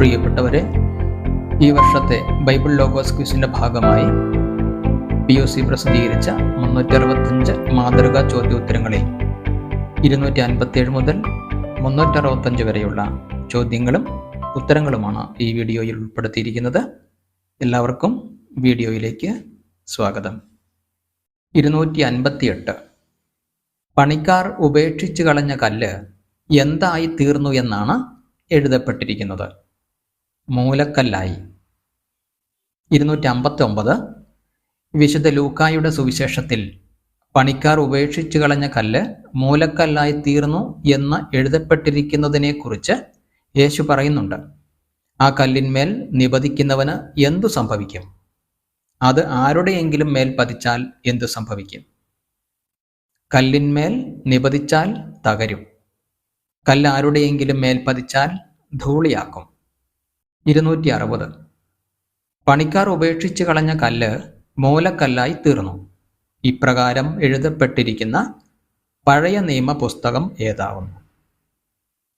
പ്രിയപ്പെട്ടവരെ ഈ വർഷത്തെ ബൈബിൾ ലോഗോസ് ക്വിസിന്റെ ഭാഗമായി പി ഒ സി പ്രസിദ്ധീകരിച്ച മുന്നൂറ്റി അറുപത്തഞ്ച് മാതൃകാ ചോദ്യോത്തരങ്ങളിൽ ഇരുന്നൂറ്റി അൻപത്തിയേഴ് മുതൽ മുന്നൂറ്റി അറുപത്തഞ്ച് വരെയുള്ള ചോദ്യങ്ങളും ഉത്തരങ്ങളുമാണ് ഈ വീഡിയോയിൽ ഉൾപ്പെടുത്തിയിരിക്കുന്നത്. എല്ലാവർക്കും വീഡിയോയിലേക്ക് സ്വാഗതം. ഇരുന്നൂറ്റി അൻപത്തിയെട്ട് പണിക്കാർ ഉപേക്ഷിച്ചു കളഞ്ഞ കല്ല് എന്തായി തീർന്നു എന്നാണ് എഴുതപ്പെട്ടിരിക്കുന്നത്. മൂലക്കല്ലായി. ഇരുന്നൂറ്റി അമ്പത്തി ഒമ്പത് വിശുദ്ധ ലൂക്കായുടെ സുവിശേഷത്തിൽ പണിക്കാർ ഉപേക്ഷിച്ചു കളഞ്ഞ കല്ല് മൂലക്കല്ലായി തീർന്നു എന്ന് എഴുതപ്പെട്ടിരിക്കുന്നതിനെക്കുറിച്ച് യേശു പറയുന്നുണ്ട്. ആ കല്ലിന്മേൽ നിപതിക്കുന്നവന് എന്തു സംഭവിക്കും? അത് ആരുടെയെങ്കിലും മേൽ പതിച്ചാൽ എന്തു സംഭവിക്കും? കല്ലിന്മേൽ നിപതിച്ചാൽ തകരും. കല്ല് ആരുടെയെങ്കിലും മേൽ പതിച്ചാൽ ധൂളിയാക്കും. ഇരുന്നൂറ്റി അറുപത് പണിക്കാർ ഉപേക്ഷിച്ചു കളഞ്ഞ കല്ല് മൂലക്കല്ലായി തീർന്നു. ഇപ്രകാരം എഴുതപ്പെട്ടിരിക്കുന്ന പഴയ നിയമ പുസ്തകം ഏതാവുന്നു?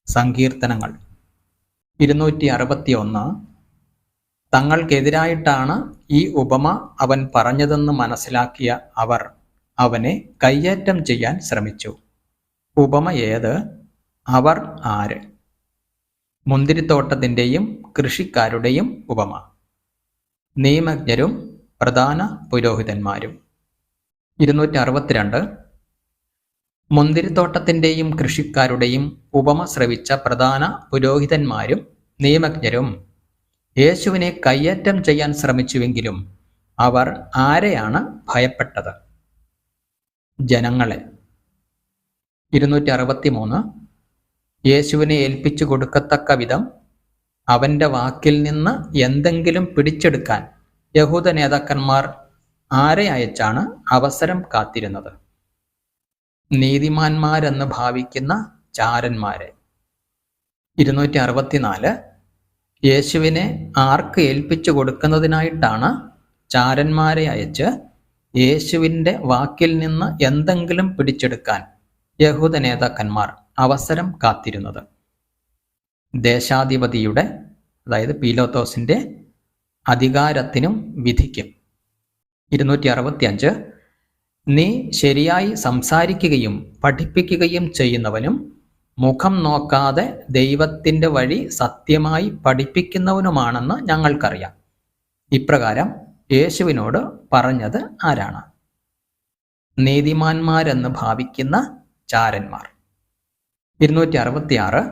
സങ്കീർത്തനങ്ങൾ. ഇരുന്നൂറ്റി അറുപത്തി ഒന്ന് തങ്ങൾക്കെതിരായിട്ടാണ് ഈ ഉപമ അവൻ പറഞ്ഞതെന്ന് മനസ്സിലാക്കിയ അവർ അവനെ കയ്യേറ്റം ചെയ്യാൻ ശ്രമിച്ചു. ഉപമ ഏത്? അവർ ആര്? മുന്തിരിത്തോട്ടത്തിന്റെയും കൃഷിക്കാരുടെയും ഉപമ. നിയമജ്ഞരും പ്രധാന പുരോഹിതന്മാരും. ഇരുന്നൂറ്റി അറുപത്തിരണ്ട് മുന്തിരിത്തോട്ടത്തിന്റെയും കൃഷിക്കാരുടെയും ഉപമ ശ്രവിച്ച പ്രധാന പുരോഹിതന്മാരും നിയമജ്ഞരും. യേശുവിനെ കയ്യേറ്റം ചെയ്യാൻ ശ്രമിച്ചുവെങ്കിലും അവർ ആരെയാണ് ഭയപ്പെട്ടത്? ജനങ്ങളെ. ഇരുന്നൂറ്റി അറുപത്തി മൂന്ന് യേശുവിനെ ഏൽപ്പിച്ചു കൊടുക്കത്തക്ക വിധം അവന്റെ വാക്കിൽ നിന്ന് എന്തെങ്കിലും പിടിച്ചെടുക്കാൻ യഹൂദ നേതാക്കന്മാർ ആരെ അയച്ചാണ് അവസരം കാത്തിരുന്നത്? നീതിമാന്മാരെന്ന് ഭാവിക്കുന്ന ചാരന്മാരെ. ഇരുന്നൂറ്റി അറുപത്തിനാല് യേശുവിനെ ആർക്ക് ഏൽപ്പിച്ചു കൊടുക്കുന്നതിനായിട്ടാണ് ചാരന്മാരെ അയച്ച് യേശുവിന്റെ വാക്കിൽ നിന്ന് എന്തെങ്കിലും പിടിച്ചെടുക്കാൻ യഹൂദ നേതാക്കന്മാർ അവസരം കാത്തിരുന്നത്. ദേശാധിപതിയുടെ അതായത് പീലോത്തോസിന്റെ അധികാരത്തിനും വിധിക്കും. ഇരുന്നൂറ്റി അറുപത്തി അഞ്ച് നീ ശരിയായി സംസാരിക്കുകയും പഠിപ്പിക്കുകയും ചെയ്യുന്നവനും മുഖം നോക്കാതെ ദൈവത്തിന്റെ വഴി സത്യമായി പഠിപ്പിക്കുന്നവനുമാണെന്ന് ഞങ്ങൾക്കറിയാം. ഇപ്രകാരം യേശുവിനോട് പറഞ്ഞത് ആരാണ്? നീതിമാന്മാരെന്ന് ഭാവിക്കുന്ന ചാരന്മാർ. ഇരുന്നൂറ്റി അറുപത്തി ആറ്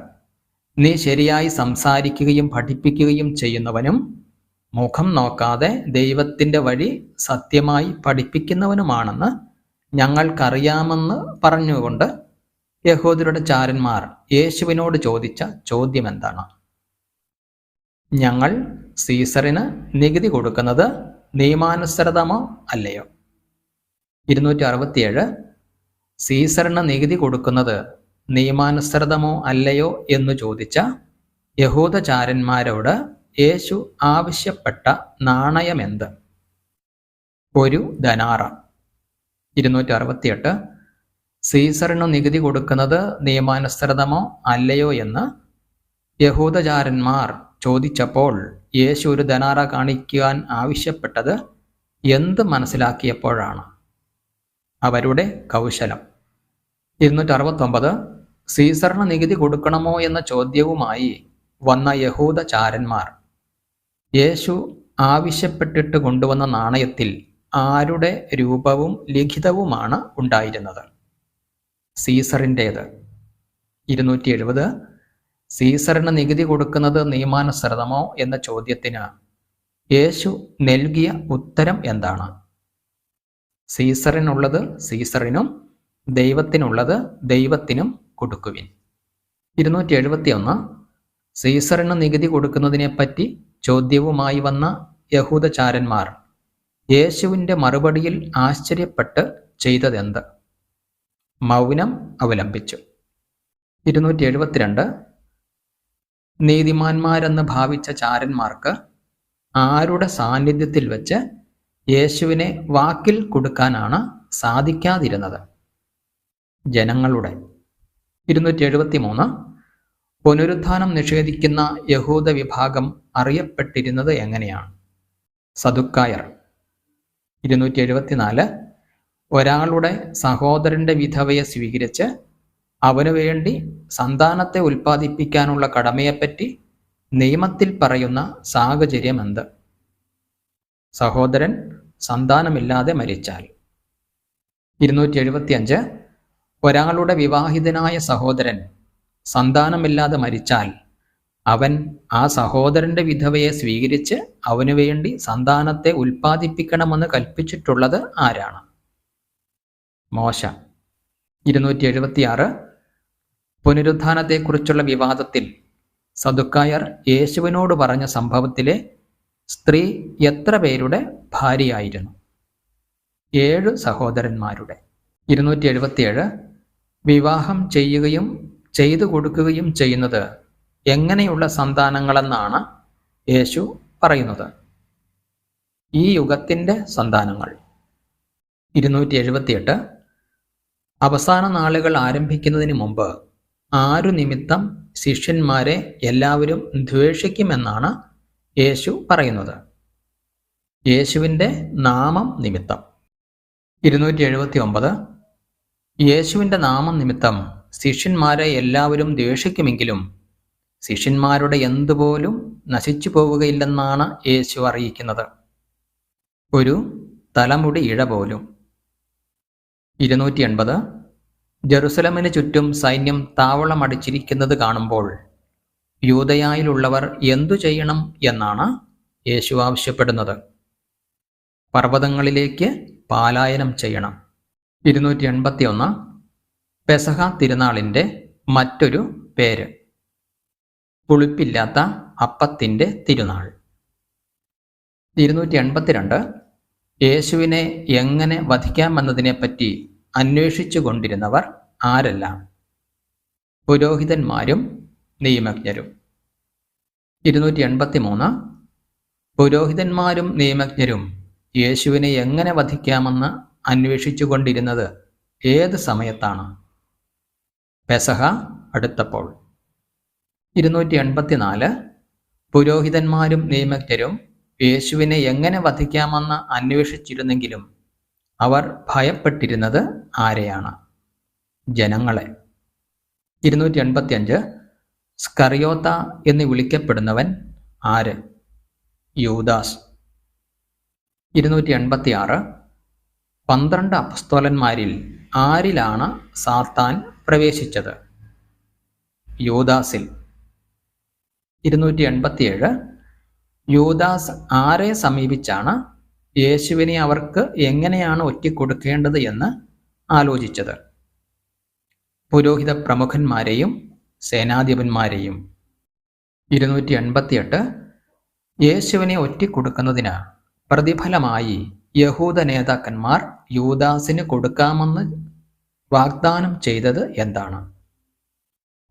നീ ശരിയായി സംസാരിക്കുകയും പഠിപ്പിക്കുകയും ചെയ്യുന്നവനും മുഖം നോക്കാതെ ദൈവത്തിന്റെ വഴി സത്യമായി പഠിപ്പിക്കുന്നവനുമാണെന്ന് ഞങ്ങൾക്കറിയാമെന്ന് പറഞ്ഞുകൊണ്ട് യഹോദരുടെ ചാരന്മാർ യേശുവിനോട് ചോദിച്ച ചോദ്യം എന്താണ് ഞങ്ങൾ സീസറിന് നികുതി കൊടുക്കുന്നത് നിയമാനുസൃതമോ അല്ലയോ? ഇരുന്നൂറ്റി അറുപത്തിയേഴ് സീസറിന് നികുതി കൊടുക്കുന്നത് നിയമാനുസൃതമോ അല്ലയോ എന്ന് ചോദിച്ച യഹൂദചാരന്മാരോട് യേശു ആവശ്യപ്പെട്ട നാണയമെന്ത്? ഒരു ധനാറ ഇരുന്നൂറ്റി അറുപത്തിയെട്ട് സീസറിനു നികുതി കൊടുക്കുന്നത് നിയമാനുസൃതമോ അല്ലയോ എന്ന് യഹൂദചാരന്മാർ ചോദിച്ചപ്പോൾ യേശു ഒരു ധനാറ കാണിക്കുവാൻ ആവശ്യപ്പെട്ടത് എന്ത് മനസ്സിലാക്കിയപ്പോഴാണ്? അവരുടെ കൗശലം. ഇരുന്നൂറ്റി അറുപത്തൊമ്പത് സീസറിന് നികുതി കൊടുക്കണമോ എന്ന ചോദ്യവുമായി വന്ന യഹൂദ ചാരന്മാർ യേശു ആവശ്യപ്പെട്ടിട്ട് കൊണ്ടുവന്ന നാണയത്തിൽ ആരുടെ രൂപവും ലിഖിതവുമാണ് ഉണ്ടായിരുന്നത്? സീസറിന്റേത്. ഇരുന്നൂറ്റി എഴുപത് സീസറിന് നികുതി കൊടുക്കുന്നത് നിയമാനുസൃതമോ? എന്ന ചോദ്യത്തിന് യേശു നൽകിയ ഉത്തരം എന്താണ്? സീസറിനുള്ളത് സീസറിനും ദൈവത്തിനുള്ളത് ദൈവത്തിനും കൊടുക്കുവിൻ. ഇരുന്നൂറ്റി എഴുപത്തി ഒന്ന് സീസറിന് നികുതി കൊടുക്കുന്നതിനെപ്പറ്റി ചോദ്യവുമായി വന്ന യഹൂദചാരന്മാർ യേശുവിന്റെ മറുപടിയിൽ ആശ്ചര്യപ്പെട്ട് ചെയ്തതെന്ത്? മൗനം അവലംബിച്ചു. ഇരുന്നൂറ്റി എഴുപത്തിരണ്ട് നീതിമാന്മാരെന്ന് ഭാവിച്ച ചാരന്മാർക്ക് ആരുടെ സാന്നിധ്യത്തിൽ വെച്ച് യേശുവിനെ വാക്കിൽ കൊടുക്കാനാണ് സാധിക്കാതിരുന്നത്? ജനങ്ങളുടെ ഇരുന്നൂറ്റി എഴുപത്തി മൂന്ന് പുനരുത്ഥാനം നിഷേധിക്കുന്ന യഹൂദ വിഭാഗം അറിയപ്പെട്ടിരുന്നത് എങ്ങനെയാണ്? സദുക്കായർ ഇരുന്നൂറ്റി എഴുപത്തിനാല്. ഒരാളുടെ സഹോദരന്റെ വിധവയെ സ്വീകരിച്ച് അവനു വേണ്ടി സന്താനത്തെ ഉൽപ്പാദിപ്പിക്കാനുള്ള കടമയെപ്പറ്റി നിയമത്തിൽ പറയുന്ന സാഹചര്യം എന്ത്? സഹോദരൻ സന്താനമില്ലാതെ മരിച്ചാൽ. ഇരുന്നൂറ്റി എഴുപത്തിയഞ്ച്. ഒരാളുടെ വിവാഹിതനായ സഹോദരൻ സന്താനമില്ലാതെ മരിച്ചാൽ അവൻ ആ സഹോദരന്റെ വിധവയെ സ്വീകരിച്ച് അവനു വേണ്ടി സന്താനത്തെ ഉൽപ്പാദിപ്പിക്കണമെന്ന് കൽപ്പിച്ചിട്ടുള്ളത് ആരാണ്? മോശ. ഇരുന്നൂറ്റി എഴുപത്തിയാറ് പുനരുത്ഥാനത്തെക്കുറിച്ചുള്ള വിവാദത്തിൽ സദുക്കായർ യേശുവിനോട് പറഞ്ഞ സംഭവത്തിലെ സ്ത്രീ എത്ര പേരുടെ ഭാര്യയായിരുന്നു? ഏഴ് സഹോദരന്മാരുടെ. ഇരുന്നൂറ്റി എഴുപത്തിയേഴ് വിവാഹം ചെയ്യുകയും ചെയ്തു കൊടുക്കുകയും ചെയ്യുന്നത് എങ്ങനെയുള്ള സന്താനങ്ങളെന്നാണ് യേശു പറയുന്നത്. ഈ യുഗത്തിന്റെ സന്താനങ്ങൾ. ഇരുന്നൂറ്റി എഴുപത്തിയെട്ട് അവസാന നാളുകൾ ആരംഭിക്കുന്നതിന് മുമ്പ് ആരു നിമിത്തം ശിഷ്യന്മാരെ എല്ലാവരും ദ്വേഷിക്കുമെന്നാണ് യേശു പറയുന്നത്. യേശുവിന്റെ നാമം നിമിത്തം. ഇരുന്നൂറ്റി എഴുപത്തി ഒമ്പത് യേശുവിന്റെ നാമനിമിത്തം ശിഷ്യന്മാരെ എല്ലാവരും ദ്വേഷിക്കുമെങ്കിലും ശിഷ്യന്മാരുടെ എന്തുപോലും നശിച്ചു പോവുകയില്ലെന്നാണ് യേശു അറിയിക്കുന്നത്. ഒരു തലമുടി ഇഴ പോലും. ഇരുന്നൂറ്റി എൺപത് ജെറുസലമിന് ചുറ്റും സൈന്യം താവളമടിച്ചിരിക്കുന്നത് കാണുമ്പോൾ യൂതയായിലുള്ളവർ എന്തു ചെയ്യണം എന്നാണ് യേശു ആവശ്യപ്പെടുന്നത്. പർവതങ്ങളിലേക്ക് പാലായനം ചെയ്യണം. ഇരുന്നൂറ്റി എൺപത്തി ഒന്ന് പെസഹ തിരുനാളിന്റെ മറ്റൊരു പേര്. പുളിപ്പില്ലാത്ത അപ്പത്തിന്റെ തിരുനാൾ. ഇരുന്നൂറ്റി എൺപത്തിരണ്ട് യേശുവിനെ എങ്ങനെ വധിക്കാമെന്നതിനെപ്പറ്റി അന്വേഷിച്ചു കൊണ്ടിരുന്നവർ ആരെല്ലാം? പുരോഹിതന്മാരും നിയമജ്ഞരും. ഇരുന്നൂറ്റി എൺപത്തി മൂന്ന് പുരോഹിതന്മാരും നിയമജ്ഞരും യേശുവിനെ എങ്ങനെ വധിക്കാമെന്ന് അന്വേഷിച്ചു കൊണ്ടിരുന്നത് ഏത് സമയത്താണ്? പെസഹ അടുത്തപ്പോൾ. ഇരുന്നൂറ്റി എൺപത്തിനാല് പുരോഹിതന്മാരും നിയമജ്ഞരും യേശുവിനെ എങ്ങനെ വധിക്കാമെന്ന് അന്വേഷിച്ചിരുന്നെങ്കിലും അവർ ഭയപ്പെട്ടിരുന്നത് ആരെയാണ്? ജനങ്ങളെ. ഇരുന്നൂറ്റി എൺപത്തി അഞ്ച് സ്കറിയോത്ത എന്ന് വിളിക്കപ്പെടുന്നവൻ ആര്? യൂദാസ്. ഇരുന്നൂറ്റി എൺപത്തി ആറ് പന്ത്രണ്ട് അപസ്തോലന്മാരിൽ ആരിലാണ് സാത്താൻ പ്രവേശിച്ചത്? യോദാസിൽ. ഇരുന്നൂറ്റി എൺപത്തിയേഴ് യോദാസ് ആരെ സമീപിച്ചാണ്? യേശുവിനെ അവർക്ക് എങ്ങനെയാണ് ഒറ്റിക്കൊടുക്കേണ്ടത് എന്ന് ആലോചിച്ചത്. പുരോഹിത പ്രമുഖന്മാരെയും സേനാധിപന്മാരെയും. ഇരുന്നൂറ്റി എൺപത്തിയെട്ട് യേശുവിനെ ഒറ്റിക്കൊടുക്കുന്നതിന് പ്രതിഫലമായി യഹൂദ നേതാക്കന്മാർ യൂദാസിന് കൊടുക്കാമെന്ന് വാഗ്ദാനം ചെയ്തത് എന്താണ്?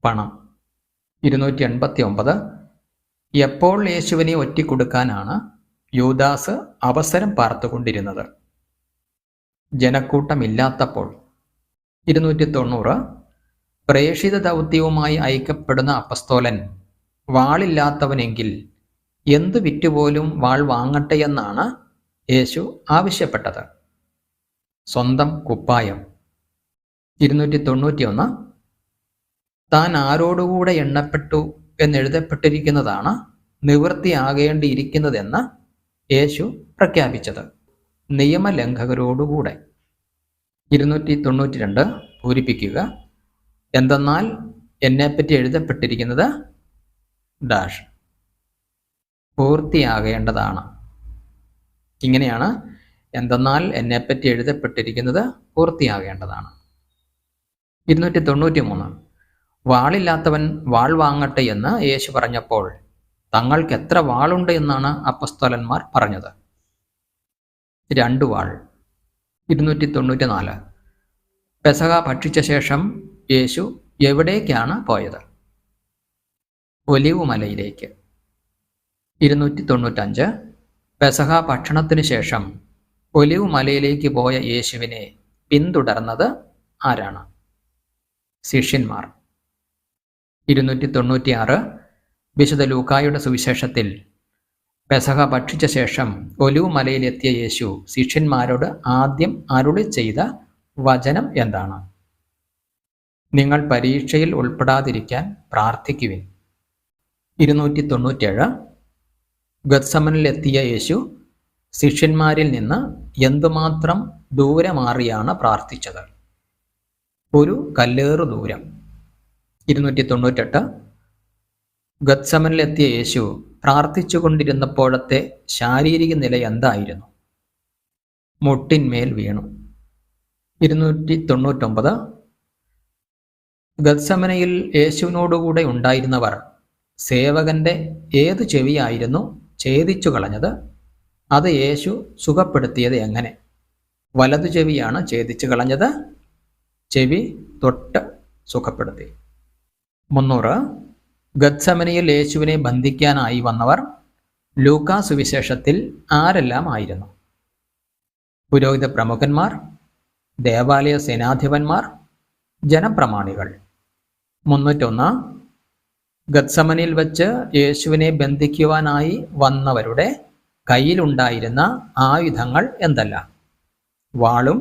പണം. ഇരുന്നൂറ്റി എൺപത്തി ഒമ്പത് എപ്പോൾ യേശുവിനെ ഒറ്റിക്കൊടുക്കാനാണ് യൂദാസ് അവസരം പാർത്തുകൊണ്ടിരുന്നത്? ജനക്കൂട്ടമില്ലാത്തപ്പോൾ. ഇരുന്നൂറ്റി തൊണ്ണൂറ് പ്രേഷിത ദൗത്യവുമായി അയക്കപ്പെടുന്ന അപ്പസ്തോലൻ വാളില്ലാത്തവനെങ്കിൽ എന്ത് വിറ്റുപോലും വാൾ വാങ്ങട്ടെ എന്നാണ് യേശു ആവശ്യപ്പെട്ടത്. സ്വന്തം കുപ്പായം. ഇരുന്നൂറ്റി തൊണ്ണൂറ്റിയൊന്ന് താൻ ആരോടുകൂടെ എണ്ണപ്പെട്ടു എന്നെഴുതപ്പെട്ടിരിക്കുന്നതാണ് നിവൃത്തിയാകേണ്ടിയിരിക്കുന്നതെന്ന് യേശു പ്രഖ്യാപിച്ചത്. നിയമലംഘകരോടുകൂടെ. ഇരുന്നൂറ്റി തൊണ്ണൂറ്റി രണ്ട് പൂരിപ്പിക്കുക. എന്തെന്നാൽ എന്നെപ്പറ്റി എഴുതപ്പെട്ടിരിക്കുന്നത്? ഡാഷ്. പൂർത്തിയാകേണ്ടതാണ്. ഇങ്ങനെയാണ് എന്തെന്നാൽ എന്നെപ്പറ്റി എഴുതപ്പെട്ടിരിക്കുന്നത് പൂർത്തിയാകേണ്ടതാണ്. ഇരുന്നൂറ്റി തൊണ്ണൂറ്റി മൂന്ന് വാളില്ലാത്തവൻ വാൾ വാങ്ങട്ടെ എന്ന് യേശു പറഞ്ഞപ്പോൾ തങ്ങൾക്ക് എത്ര വാളുണ്ട് എന്നാണ് അപ്പസ്തോലന്മാർ പറഞ്ഞത്. രണ്ടു വാൾ. ഇരുന്നൂറ്റി തൊണ്ണൂറ്റി നാല് പെസക ഭക്ഷിച്ച ശേഷം യേശു എവിടേക്കാണ് പോയത്? ഒലിവുമലയിലേക്ക്. ഇരുന്നൂറ്റി തൊണ്ണൂറ്റഞ്ച് പെസഹ ഭക്ഷണത്തിനു ശേഷം ഒലിവ് മലയിലേക്ക് പോയ യേശുവിനെ പിന്തുടർന്നത് ആരാണ്? ശിഷ്യന്മാർ. ഇരുന്നൂറ്റി തൊണ്ണൂറ്റിയാറ് വിശുദ്ധ ലൂക്കായുടെ സുവിശേഷത്തിൽ പെസഹ ഭക്ഷിച്ച ശേഷം ഒലിവ് മലയിലെത്തിയ യേശു ശിഷ്യന്മാരോട് ആദ്യം അരുളി ചെയ്ത വചനം എന്താണ്? നിങ്ങൾ പരീക്ഷയിൽ ഉൾപ്പെടാതിരിക്കാൻ പ്രാർത്ഥിക്കുവിൻ. ഇരുന്നൂറ്റി തൊണ്ണൂറ്റേഴ് ഗത്സമനിലെത്തിയ യേശു ശിഷ്യന്മാരിൽ നിന്ന് എന്തുമാത്രം ദൂരെ മാറിയാണ് പ്രാർത്ഥിച്ചത്? ഒരു കല്ലേറു ദൂരം. ഇരുന്നൂറ്റി തൊണ്ണൂറ്റെട്ട് ഗത്സമനിലെത്തിയ യേശു പ്രാർത്ഥിച്ചുകൊണ്ടിരുന്നപ്പോഴത്തെ ശാരീരിക നില എന്തായിരുന്നു? മുട്ടിന്മേൽ വീണു. ഇരുന്നൂറ്റി തൊണ്ണൂറ്റൊമ്പത് ഗത്സമനയിൽ യേശുവിനോടുകൂടെ ഉണ്ടായിരുന്നവർ സേവകന്റെ ഏത് ചെവിയായിരുന്നു? ഛേദിച്ചു കളഞ്ഞത് അത് യേശു സുഖപ്പെടുത്തിയത് എങ്ങനെ? വലതു ചെവിയാണ് ഛേദിച്ചു കളഞ്ഞത്. ചെവി തൊട്ട് സുഖപ്പെടുത്തി. മുന്നൂറ്. ഗദ്സമനിയിൽ യേശുവിനെ ബന്ധിക്കാനായി വന്നവർ ലൂക്കാ സുവിശേഷത്തിൽ ആരെല്ലാം ആയിരുന്നു? പുരോഹിത പ്രമുഖന്മാർ ദേവാലയ സേനാധിപന്മാർ ജനപ്രമാണികൾ. മുന്നൂറ്റൊന്ന്. ഗത്സമനിൽ വച്ച് യേശുവിനെ ബന്ധിക്കുവാനായി വന്നവരുടെ കയ്യിലുണ്ടായിരുന്ന ആയുധങ്ങൾ എന്തല്ല? വാളും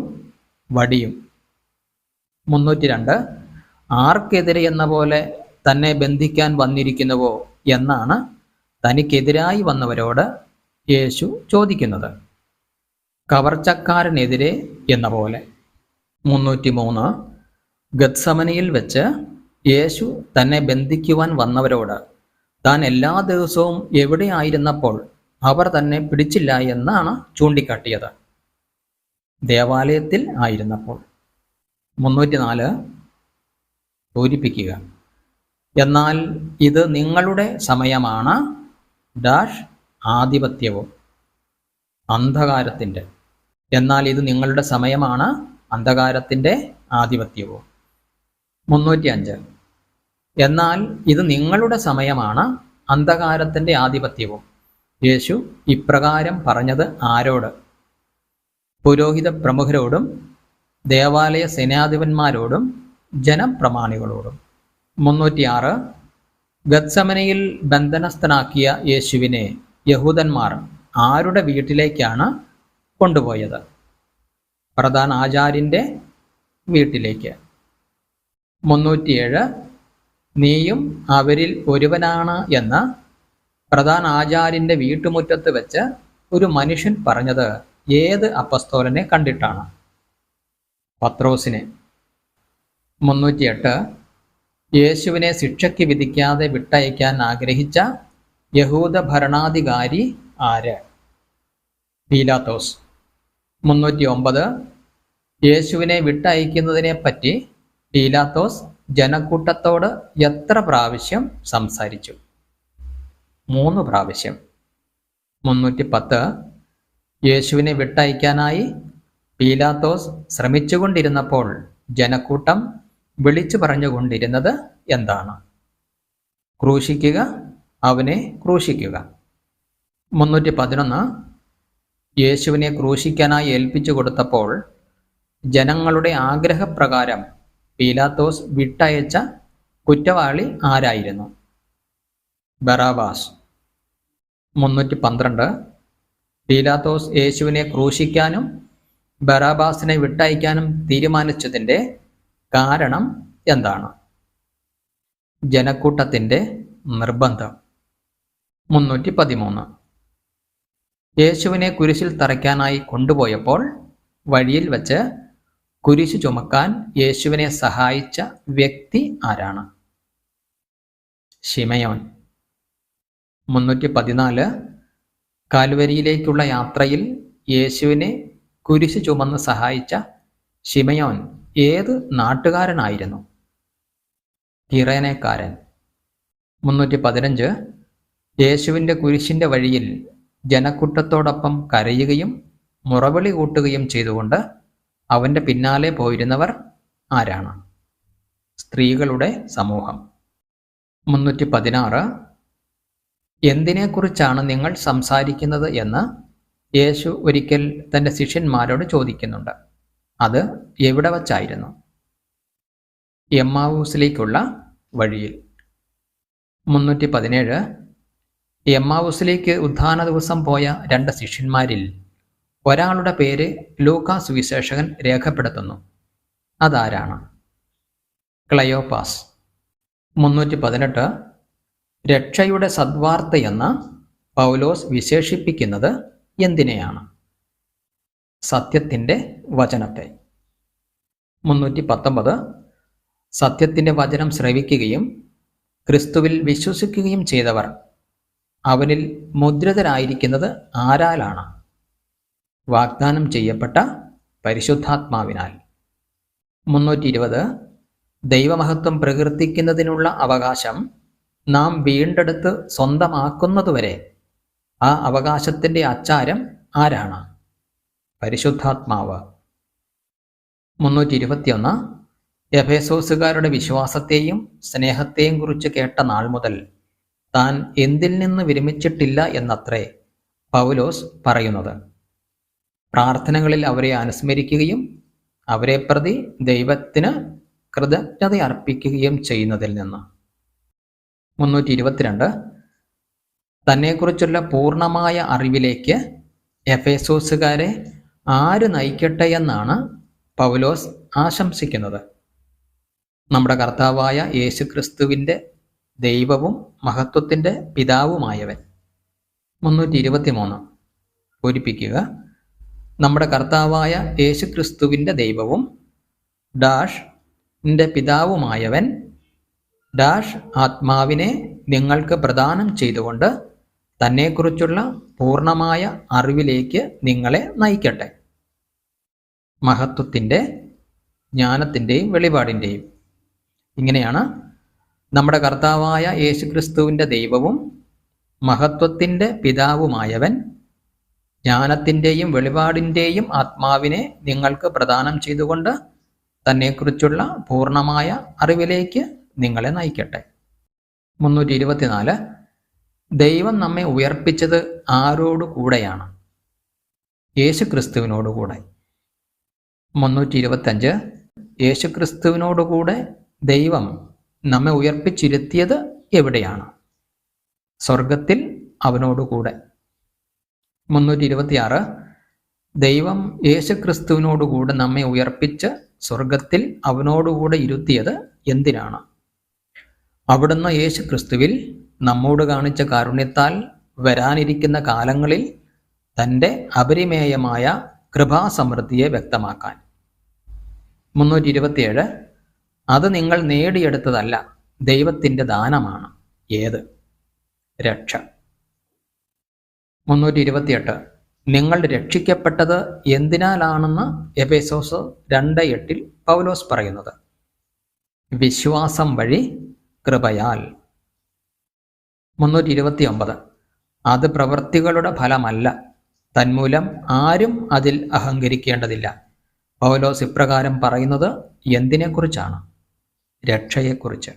വടിയും. മുന്നൂറ്റി രണ്ട് ആർക്കെതിരെ എന്ന പോലെ തന്നെ ബന്ധിക്കാൻ വന്നിരിക്കുന്നുവോ എന്നാണ് തനിക്കെതിരായി വന്നവരോട് യേശു ചോദിക്കുന്നത്. കവർച്ചക്കാരനെതിരെ എന്ന പോലെ. മുന്നൂറ്റി മൂന്ന് ഗത്സമനിയിൽ വെച്ച് യേശു തന്നെ ബന്ധിക്കുവാൻ വന്നവരോട് താൻ എല്ലാ ദിവസവും എവിടെയായിരുന്നപ്പോൾ അവർ തന്നെ പിടിച്ചില്ല എന്നാണ് ചൂണ്ടിക്കാട്ടിയത്. ദേവാലയത്തിൽ ആയിരുന്നപ്പോൾ. മുന്നൂറ്റി നാല് പൂരിപ്പിക്കുക. എന്നാൽ ഇത് നിങ്ങളുടെ സമയമാണ്. ഡാഷ് ആധിപത്യവും അന്ധകാരത്തിന്റെ. എന്നാൽ ഇത് നിങ്ങളുടെ സമയമാണ്. അന്ധകാരത്തിന്റെ ആധിപത്യവും. മുന്നൂറ്റി അഞ്ച് എന്നാൽ ഇത് നിങ്ങളുടെ സമയമാണ് അന്ധകാരത്തിന്റെ ആധിപത്യവും. യേശു ഇപ്രകാരം പറഞ്ഞത് ആരോട്? പുരോഹിത പ്രമുഖരോടും ദേവാലയ സേനാധിപന്മാരോടും ജനപ്രമാണികളോടും. മുന്നൂറ്റിയാറ്. ഗത്സമനയിൽ ബന്ധനസ്ഥനാക്കിയ യേശുവിനെ യഹൂദന്മാർ ആരുടെ വീട്ടിലേക്കാണ് കൊണ്ടുപോയത്? പ്രധാന ആചാര്യന്റെ വീട്ടിലേക്ക്. മുന്നൂറ്റിയേഴ്. നീയും അവരിൽ ഒരുവനാണ് എന്ന് പ്രധാന ആചാര്യന്റെ വീട്ടുമുറ്റത്ത് വെച്ച് ഒരു മനുഷ്യൻ പറഞ്ഞത് ഏത് അപ്പസ്തോലനെ കണ്ടിട്ടാണ്? പത്രോസിനെ. മുന്നൂറ്റിയെട്ട്. യേശുവിനെ ശിക്ഷയ്ക്ക് വിധിക്കാതെ വിട്ടയക്കാൻ ആഗ്രഹിച്ച യഹൂദ ഭരണാധികാരി ആര്? പീലാത്തോസ്. മുന്നൂറ്റി ഒമ്പത് യേശുവിനെ വിട്ടയക്കുന്നതിനെ പറ്റി പീലാത്തോസ് ജനക്കൂട്ടത്തോട് എത്ര പ്രാവശ്യം സംസാരിച്ചു? മൂന്ന് പ്രാവശ്യം. മുന്നൂറ്റി പത്ത് യേശുവിനെ വിട്ടയക്കാനായി പീലാത്തോസ് ശ്രമിച്ചുകൊണ്ടിരുന്നപ്പോൾ ജനക്കൂട്ടം വിളിച്ചു പറഞ്ഞുകൊണ്ടിരുന്നത് എന്താണ്? ക്രൂശിക്കുക അവനെ ക്രൂശിക്കുക. മുന്നൂറ്റി പതിനൊന്ന് യേശുവിനെ ക്രൂശിക്കാനായി ഏൽപ്പിച്ചു കൊടുത്തപ്പോൾ ജനങ്ങളുടെ ആഗ്രഹപ്രകാരം പീലാത്തോസ് വിട്ടയച്ച കുറ്റവാളി ആരായിരുന്നു? ബറാബാസ്. മുന്നൂറ്റി പന്ത്രണ്ട് പീലാത്തോസ് യേശുവിനെ ക്രൂശിക്കാനും ബറാബാസിനെ വിട്ടയക്കാനും തീരുമാനിച്ചതിന്റെ കാരണം എന്താണ്? ജനക്കൂട്ടത്തിന്റെ നിർബന്ധം. മുന്നൂറ്റി പതിമൂന്ന് യേശുവിനെ കുരിശിൽ തറയ്ക്കാനായി കൊണ്ടുപോയപ്പോൾ വഴിയിൽ വച്ച് കുരിശ് ചുമക്കാൻ യേശുവിനെ സഹായിച്ച വ്യക്തി ആരാണ്? ഷിമയോൻ മുന്നൂറ്റി പതിനാല് കാൽവരിയിലേക്കുള്ള യാത്രയിൽ യേശുവിനെ കുരിശ് ചുമന്ന് സഹായിച്ച ഷിമയോൻ ഏത് നാട്ടുകാരനായിരുന്നു? കിറേനക്കാരൻ മുന്നൂറ്റി പതിനഞ്ച് യേശുവിന്റെ കുരിശിന്റെ വഴിയിൽ ജനക്കൂട്ടത്തോടൊപ്പം കരയുകയും മുറവിളി കൂട്ടുകയും ചെയ്തുകൊണ്ട് അവന്റെ പിന്നാലെ പോയിരുന്നവർ ആരാണ്? സ്ത്രീകളുടെ സമൂഹം. മുന്നൂറ്റി പതിനാറ് എന്തിനെക്കുറിച്ചാണ് നിങ്ങൾ സംസാരിക്കുന്നത് എന്ന് യേശു ഒരിക്കൽ തന്റെ ശിഷ്യന്മാരോട് ചോദിക്കുന്നുണ്ട്. അത് എവിടെ വച്ചായിരുന്നു? എമ്മാവൂസിലേക്കുള്ള വഴിയിൽ. മുന്നൂറ്റി പതിനേഴ് എമ്മാവുസിലേക്ക് ഉദ്ധാന ദിവസം പോയ രണ്ട് ശിഷ്യന്മാരിൽ ഒരാളുടെ പേര് ലൂക്കാസ് വിശേഷകൻ രേഖപ്പെടുത്തുന്നു. അതാരാണ്? ക്ലയോപാസ്. മുന്നൂറ്റി പതിനെട്ട് രക്ഷയുടെ സദ്വാർത്തയെന്ന് പൗലോസ് വിശേഷിപ്പിക്കുന്നത് എന്തിനെയാണ്? സത്യത്തിന്റെ വചനത്തെ. മുന്നൂറ്റി പത്തൊമ്പത് സത്യത്തിന്റെ വചനം ശ്രവിക്കുകയും ക്രിസ്തുവിൽ വിശ്വസിക്കുകയും ചെയ്തവർ. അവനിൽ മുദ്രിതരായിരിക്കുന്നത് ആരാലാണ്? വാഗ്ദാനം ചെയ്യപ്പെട്ട പരിശുദ്ധാത്മാവിനാൽ. മുന്നൂറ്റി ഇരുപത് ദൈവമഹത്വം പ്രകീർത്തിക്കുന്നതിനുള്ള അവകാശം നാം വീണ്ടെടുത്ത് സ്വന്തമാക്കുന്നതുവരെ ആ അവകാശത്തിന്റെ അച്ചാരം ആരാണ്? പരിശുദ്ധാത്മാവ്. മുന്നൂറ്റി ഇരുപത്തിയൊന്ന് എഫേസോസുകാരുടെ വിശ്വാസത്തെയും സ്നേഹത്തെയും കുറിച്ച് കേട്ട നാൾ മുതൽ താൻ എന്തിൽ നിന്ന് വിരമിച്ചിട്ടില്ല എന്നത്രേ പൗലോസ് പറയുന്നത്. പ്രാർത്ഥനകളിൽ അവരെ അനുസ്മരിക്കുകയും അവരെ പ്രതി ദൈവത്തിന് കൃതജ്ഞത അർപ്പിക്കുകയും ചെയ്യുന്നതിൽ നിന്ന്. മുന്നൂറ്റി ഇരുപത്തിരണ്ട് തന്നെക്കുറിച്ചുള്ള പൂർണമായ അറിവിലേക്ക് എഫേസോസുകാരെ ആര് നയിക്കട്ടെ എന്നാണ് പൗലോസ് ആശംസിക്കുന്നത്. നമ്മുടെ കർത്താവായ യേശു ക്രിസ്തുവിന്റെ ദൈവവും മഹത്വത്തിന്റെ പിതാവുമായവൻ. മുന്നൂറ്റി ഇരുപത്തി മൂന്ന് പൂരിപ്പിക്കുക. നമ്മുടെ കർത്താവായ യേശു ക്രിസ്തുവിന്റെ ദൈവവും ഡാഷ് ന്റെ പിതാവുമായവൻ ഡാഷ് ആത്മാവിനെ നിങ്ങൾക്ക് പ്രദാനം ചെയ്തുകൊണ്ട് തന്നെക്കുറിച്ചുള്ള പൂർണമായ അറിവിലേക്ക് നിങ്ങളെ നയിക്കട്ടെ. മഹത്വത്തിന്റെ ജ്ഞാനത്തിന്റെയും വെളിപാടിന്റെയും. ഇങ്ങനെയാണ് നമ്മുടെ കർത്താവായ യേശുക്രിസ്തുവിന്റെ ദൈവവും മഹത്വത്തിന്റെ പിതാവുമായവൻ ജ്ഞാനത്തിന്റെയും വെളിപാടിന്റെയും ആത്മാവിനെ നിങ്ങൾക്ക് പ്രദാനം ചെയ്തുകൊണ്ട് തന്നെക്കുറിച്ചുള്ള പൂർണമായ അറിവിലേക്ക് നിങ്ങളെ നയിക്കട്ടെ. മുന്നൂറ്റി ഇരുപത്തിനാല് ദൈവം നമ്മെ ഉയർപ്പിച്ചത് ആരോടു കൂടെയാണ്? യേശു ക്രിസ്തുവിനോടുകൂടെ മുന്നൂറ്റി ഇരുപത്തഞ്ച് യേശു ക്രിസ്തുവിനോടുകൂടെ ദൈവം നമ്മെ ഉയർപ്പിച്ചിരുത്തിയത് എവിടെയാണ്? സ്വർഗത്തിൽ അവനോടുകൂടെ മുന്നൂറ്റി ഇരുപത്തിയാറ് ദൈവം യേശുക്രിസ്തുവിനോടുകൂടെ നമ്മെ ഉയർപ്പിച്ച് സ്വർഗത്തിൽ അവനോടുകൂടെ ഇരുത്തിയത് എന്തിനാണ്? അവിടുന്ന് യേശുക്രിസ്തുവിൽ നമ്മോട് കാണിച്ച കാരുണ്യത്താൽ വരാനിരിക്കുന്ന കാലങ്ങളിൽ തന്റെ അപരിമേയമായ കൃപാസമൃദ്ധിയെ വ്യക്തമാക്കാൻ. മുന്നൂറ്റി ഇരുപത്തിയേഴ് അത് നിങ്ങൾ നേടിയെടുത്തതല്ല ദൈവത്തിന്റെ ദാനമാണ്. ഏത്? രക്ഷ. മുന്നൂറ്റി ഇരുപത്തിയെട്ട് നിങ്ങൾ രക്ഷിക്കപ്പെട്ടത് എന്തിനാലാണെന്ന് എബേസോസ് രണ്ട് എട്ടിൽ പൗലോസ് പറയുന്നത്. വിശ്വാസം വഴി കൃപയാൽ. മുന്നൂറ്റി ഇരുപത്തി ഒമ്പത് അത് പ്രവൃത്തികളുടെ ഫലമല്ല. തന്മൂലം ആരും അതിൽ അഹങ്കരിക്കേണ്ടതില്ല. പൗലോസ് ഇപ്രകാരം പറയുന്നത് എന്തിനെക്കുറിച്ചാണ്? രക്ഷയെക്കുറിച്ച്.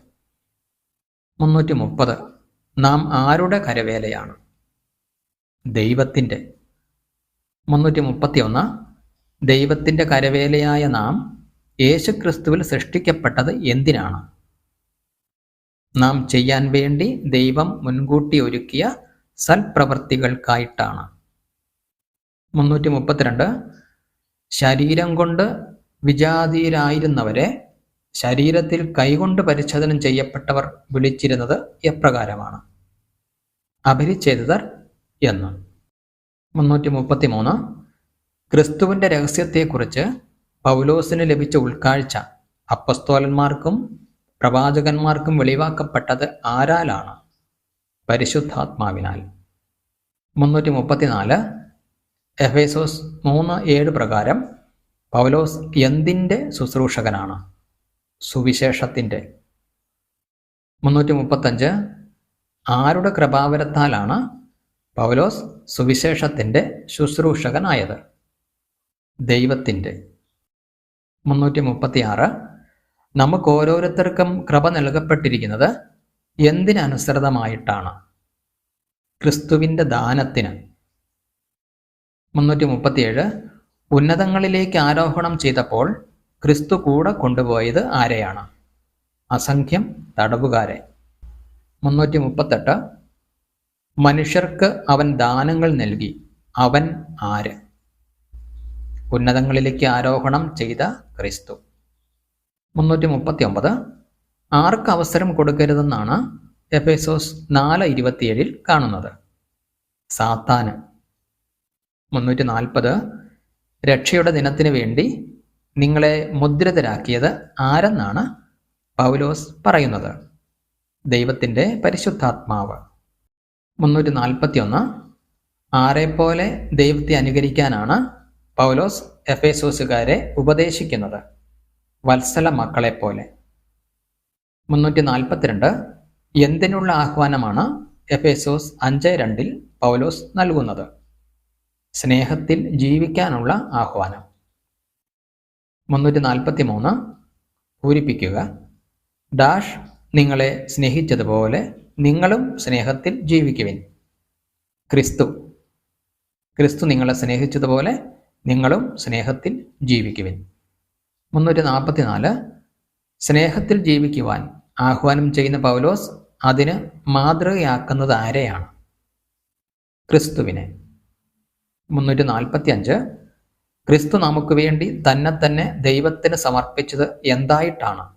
മുന്നൂറ്റി മുപ്പത് നാം ആരുടെ കരവേലയാണ്? ദൈവത്തിന്റെ. മുന്നൂറ്റി മുപ്പത്തി ഒന്ന് ദൈവത്തിന്റെ കരവേലയായ നാം യേശുക്രിസ്തുവിൽ സൃഷ്ടിക്കപ്പെട്ടത് എന്തിനാണ്? നാം ചെയ്യാൻ വേണ്ടി ദൈവം മുൻകൂട്ടി ഒരുക്കിയ സൽപ്രവൃത്തികൾക്കായിട്ടാണ് മുന്നൂറ്റി മുപ്പത്തിരണ്ട് ശരീരം കൊണ്ട് വിജാതീയരായിരുന്നവരെ ശരീരത്തിൽ കൈകൊണ്ട് പരിച്ഛേദനം ചെയ്യപ്പെട്ടവർ വിളിച്ചിരുന്നത് എപ്രകാരമാണ്? അപരിച്ഛേദിതർ എന്ന്. മുന്നൂറ്റി മുപ്പത്തി മൂന്ന് ക്രിസ്തുവിന്റെ രഹസ്യത്തെക്കുറിച്ച് പൗലോസിന് ലഭിച്ച ഉൾക്കാഴ്ച അപ്പസ്തോലന്മാർക്കും പ്രവാചകന്മാർക്കും വെളിവാക്കപ്പെട്ടത് ആരാലാണ്? പരിശുദ്ധാത്മാവിനാൽ. മുന്നൂറ്റി മുപ്പത്തിനാല് എഫേസോസ് മൂന്ന് ഏഴ് പ്രകാരം പൗലോസ് എന്തിന്റെ ശുശ്രൂഷകനാണ്? സുവിശേഷത്തിന്റെ മുന്നൂറ്റി മുപ്പത്തഞ്ച് ആരുടെ കൃപാവരത്താലാണ് പൗലോസ് സുവിശേഷത്തിന്റെ ശുശ്രൂഷകനായത്. ദൈവത്തിന്റെ. മുന്നൂറ്റി മുപ്പത്തിയാറ് നമുക്ക് ഓരോരുത്തർക്കും കൃപ നൽകപ്പെട്ടിരിക്കുന്നത് എന്തിനനുസൃതമായിട്ടാണ്? ക്രിസ്തുവിന്റെ ദാനത്തിന്. മുന്നൂറ്റി മുപ്പത്തിയേഴ് ഉന്നതങ്ങളിലേക്ക് ആരോഹണം ചെയ്തപ്പോൾ ക്രിസ്തു കൂടെ കൊണ്ടുപോയത് ആരെയാണ്? അസംഖ്യം തടവുകാരെ. മുന്നൂറ്റി മുപ്പത്തെട്ട് മനുഷ്യർക്ക് അവൻ ദാനങ്ങൾ നൽകി. അവൻ ആര്? ഉന്നതങ്ങളിലേക്ക് ആരോഹണം ചെയ്ത ക്രിസ്തു. മുന്നൂറ്റി മുപ്പത്തി ഒമ്പത് ആർക്ക് അവസരം കൊടുക്കരുതെന്നാണ് എഫേസോസ് നാല് ഇരുപത്തിയേഴിൽ കാണുന്നത്. സാത്താന്. മുന്നൂറ്റി നാൽപ്പത് രക്ഷയുടെ ദിനത്തിന് വേണ്ടി നിങ്ങളെ മുദ്രിതരാക്കിയത് ആരെന്നാണ് പൗലോസ് പറയുന്നത്. ദൈവത്തിന്റെ പരിശുദ്ധാത്മാവ്. മുന്നൂറ്റി നാൽപ്പത്തി ഒന്ന് ആരെപ്പോലെ ദൈവത്തെ അനുകരിക്കാനാണ് പൗലോസ് എഫ് എസോസുകാരെ ഉപദേശിക്കുന്നത്? വത്സല മക്കളെപ്പോലെ മുന്നൂറ്റി നാൽപ്പത്തിരണ്ട് എന്തിനുള്ള ആഹ്വാനമാണ് എഫേസോസ് അഞ്ച് രണ്ടിൽ പൗലോസ് നൽകുന്നത്? സ്നേഹത്തിൽ ജീവിക്കാനുള്ള ആഹ്വാനം. മുന്നൂറ്റി നാൽപ്പത്തി മൂന്ന് പൂരിപ്പിക്കുക. ഡാഷ് നിങ്ങളെ സ്നേഹിച്ചതുപോലെ നിങ്ങളും സ്നേഹത്തിൽ ജീവിക്കുവിൻ. ക്രിസ്തു. ക്രിസ്തു നിങ്ങളെ സ്നേഹിച്ചതുപോലെ നിങ്ങളും സ്നേഹത്തിൽ ജീവിക്കുവിൻ. മുന്നൂറ്റി നാൽപ്പത്തി നാല് സ്നേഹത്തിൽ ജീവിക്കുവാൻ ആഹ്വാനം ചെയ്യുന്ന പൗലോസ് അതിന് മാതൃകയാക്കുന്നത് ആരെയാണ്? ക്രിസ്തുവിനെ. മുന്നൂറ്റി നാൽപ്പത്തി അഞ്ച് ക്രിസ്തു നമുക്ക് വേണ്ടി തന്നെ തന്നെ ദൈവത്തിന് സമർപ്പിച്ചത് എന്തായിട്ടാണ്?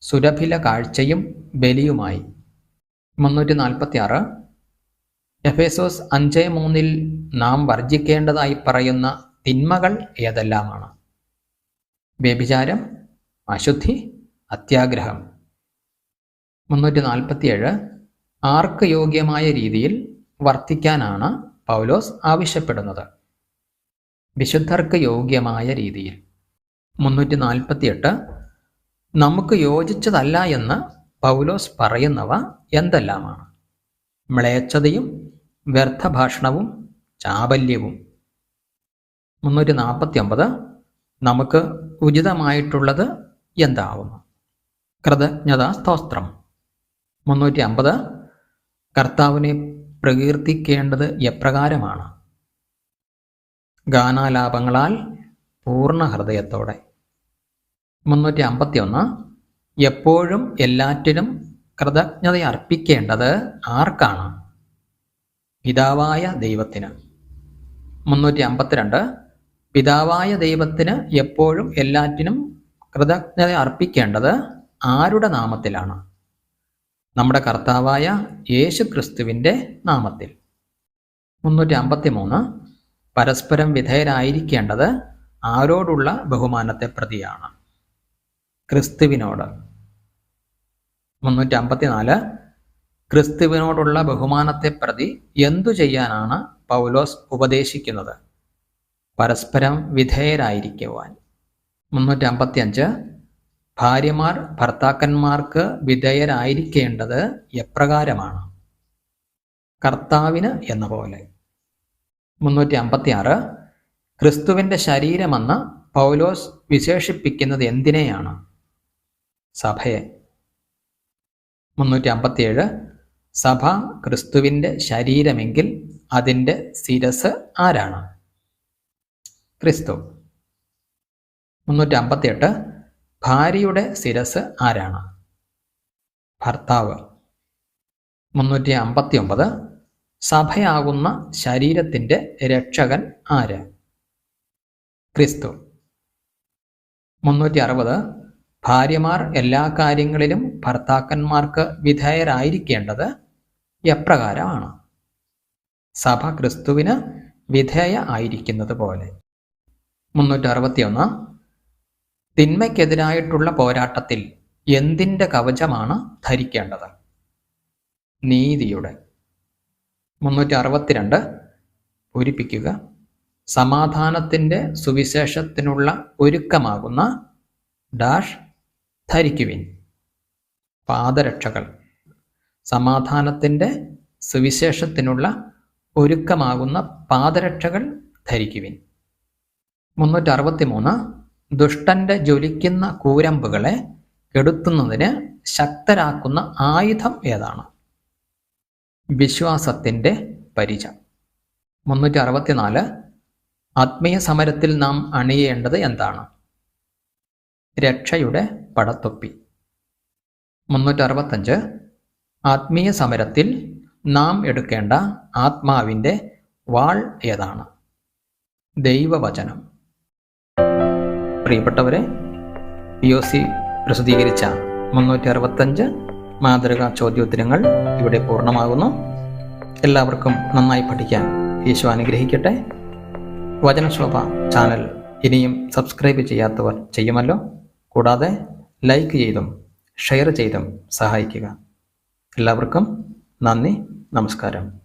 സുരഭില കാഴ്ചയും ബലിയുമായി. മുന്നൂറ്റി നാൽപ്പത്തി ആറ് എഫേസോസ് അഞ്ച് മൂന്നിൽ നാം വർജിക്കേണ്ടതായി പറയുന്ന തിന്മകൾ ഏതെല്ലാമാണ്? വ്യഭിചാരം അശുദ്ധി അത്യാഗ്രഹം. മുന്നൂറ്റി നാൽപ്പത്തിയേഴ് ആർക്ക് യോഗ്യമായ രീതിയിൽ വർത്തിക്കാനാണ് പൗലോസ് ആവശ്യപ്പെടുന്നത്? വിശുദ്ധർക്ക് യോഗ്യമായ രീതിയിൽ. മുന്നൂറ്റി നാൽപ്പത്തിയെട്ട് നമുക്ക് യോജിച്ചതല്ല എന്ന് പൗലോസ് പറയുന്നവ എന്തെല്ലാമാണ്? മ്ലേച്ഛതയും വ്യർത്ഥഭാഷണവും ചാബല്യവും. മുന്നൂറ്റി നാൽപ്പത്തി ഒമ്പത് നമുക്ക് ഉചിതമായിട്ടുള്ളത് എന്താവുന്നു? കൃതജ്ഞതാ സ്തോത്രം. മുന്നൂറ്റി അമ്പത് കർത്താവിനെ പ്രകീർത്തിക്കേണ്ടത് എപ്രകാരമാണ്? ഗാനാലാപങ്ങളാൽ പൂർണ ഹൃദയത്തോടെ. മുന്നൂറ്റി അമ്പത്തി ഒന്ന് എപ്പോഴും എല്ലാറ്റിനും കൃതജ്ഞത അർപ്പിക്കേണ്ടത് ആർക്കാണ്? പിതാവായ ദൈവത്തിന്. മുന്നൂറ്റി അമ്പത്തിരണ്ട് പിതാവായ ദൈവത്തിന് എപ്പോഴും എല്ലാറ്റിനും കൃതജ്ഞത അർപ്പിക്കേണ്ടത് ആരുടെ നാമത്തിലാണ്? നമ്മുടെ കർത്താവായ യേശു ക്രിസ്തുവിന്റെ നാമത്തിൽ. മുന്നൂറ്റി അമ്പത്തി മൂന്ന് പരസ്പരം വിധേയരായിരിക്കേണ്ടത് ആരോടുള്ള ബഹുമാനത്തെ പ്രതിയാണ്. ക്രിസ്തുവിനോട്. മുന്നൂറ്റി അമ്പത്തിനാല് ക്രിസ്തുവിനോടുള്ള ബഹുമാനത്തെ പ്രതി എന്തു ചെയ്യാനാണ് പൗലോസ് ഉപദേശിക്കുന്നത്? പരസ്പരം വിധേയരായിരിക്കുവാൻ. മുന്നൂറ്റി അമ്പത്തി അഞ്ച് ഭാര്യമാർ ഭർത്താക്കന്മാർക്ക് വിധേയരായിരിക്കേണ്ടത് എപ്രകാരമാണ്? കർത്താവിന് എന്ന പോലെ മുന്നൂറ്റി അമ്പത്തി ആറ് ക്രിസ്തുവിന്റെ ശരീരമെന്ന് പൗലോസ് വിശേഷിപ്പിക്കുന്നത് എന്തിനെയാണ്? സഭയെ. മുന്നൂറ്റി അമ്പത്തിയേഴ് സഭ ക്രിസ്തുവിന്റെ ശരീരമെങ്കിൽ അതിന്റെ ശിരസ് ആരാണ്? ക്രിസ്തു. മുന്നൂറ്റി അമ്പത്തിയെട്ട് ഭാര്യയുടെ ശിരസ് ആരാണ്? ഭർത്താവ്. മുന്നൂറ്റി അമ്പത്തി ഒമ്പത് സഭയാകുന്ന ശരീരത്തിന്റെ രക്ഷകൻ ആര്? ക്രിസ്തു. മുന്നൂറ്റി അറുപത് ഭാര്യമാർ എല്ലാ കാര്യങ്ങളിലും ഭർത്താക്കന്മാർക്ക് വിധേയരായിരിക്കേണ്ടത് എപ്രകാരമാണ്? സഭ ക്രിസ്തുവിന് വിധേയ ആയിരിക്കുന്നത് പോലെ. മുന്നൂറ്റി അറുപത്തിയൊന്ന് തിന്മയ്ക്കെതിരായിട്ടുള്ള പോരാട്ടത്തിൽ എന്തിന്റെ കവചമാണ് ധരിക്കേണ്ടത്? നീതിയുടെ. മുന്നൂറ്റി അറുപത്തിരണ്ട് പൂരിപ്പിക്കുക. സമാധാനത്തിന്റെ സുവിശേഷത്തിനുള്ള ഒരുക്കമാകുന്ന ഡാഷ് ധരിക്കുവിൻ. പാദരക്ഷകൾ. സമാധാനത്തിന്റെ സുവിശേഷത്തിനുള്ള ഒരുക്കമാകുന്ന പാദരക്ഷകൾ ധരിക്കുവിൻ. മുന്നൂറ്റി അറുപത്തി മൂന്ന് ദുഷ്ടന്റെ ജ്വലിക്കുന്ന കൂരമ്പുകളെ കെടുത്തുന്നതിന് ശക്തരാക്കുന്ന ആയുധം ഏതാണ്? വിശ്വാസത്തിന്റെ പരിച. മുന്നൂറ്റി അറുപത്തിനാല് ആത്മീയ സമരത്തിൽ നാം അണിയേണ്ടത് എന്താണ്? രക്ഷയുടെ പടത്തൊപ്പി. മുന്നൂറ്റി അറുപത്തഞ്ച് ആത്മീയ സമരത്തിൽ നാം എടുക്കേണ്ട ആത്മാവിന്റെ വാൾ ഏതാണ്? ദൈവവചനം. പ്രിയപ്പെട്ടവരെ പി ഒ സി പ്രസിദ്ധീകരിച്ച മുന്നൂറ്റി അറുപത്തഞ്ച് മാതൃകാ ചോദ്യോത്തരങ്ങൾ ഇവിടെ പൂർണമാകുന്നു. എല്ലാവർക്കും നന്നായി പഠിക്കാൻ യേശു അനുഗ്രഹിക്കട്ടെ. വചനശോഭ ചാനൽ ഇനിയും സബ്സ്ക്രൈബ് ചെയ്യാത്തവർ ചെയ്യുമല്ലോ. കൂടാതെ ലൈക്ക് ചെയ്തും ഷെയർ ചെയ്തും സഹായിക്കുക. എല്ലാവർക്കും നന്ദി നമസ്കാരം.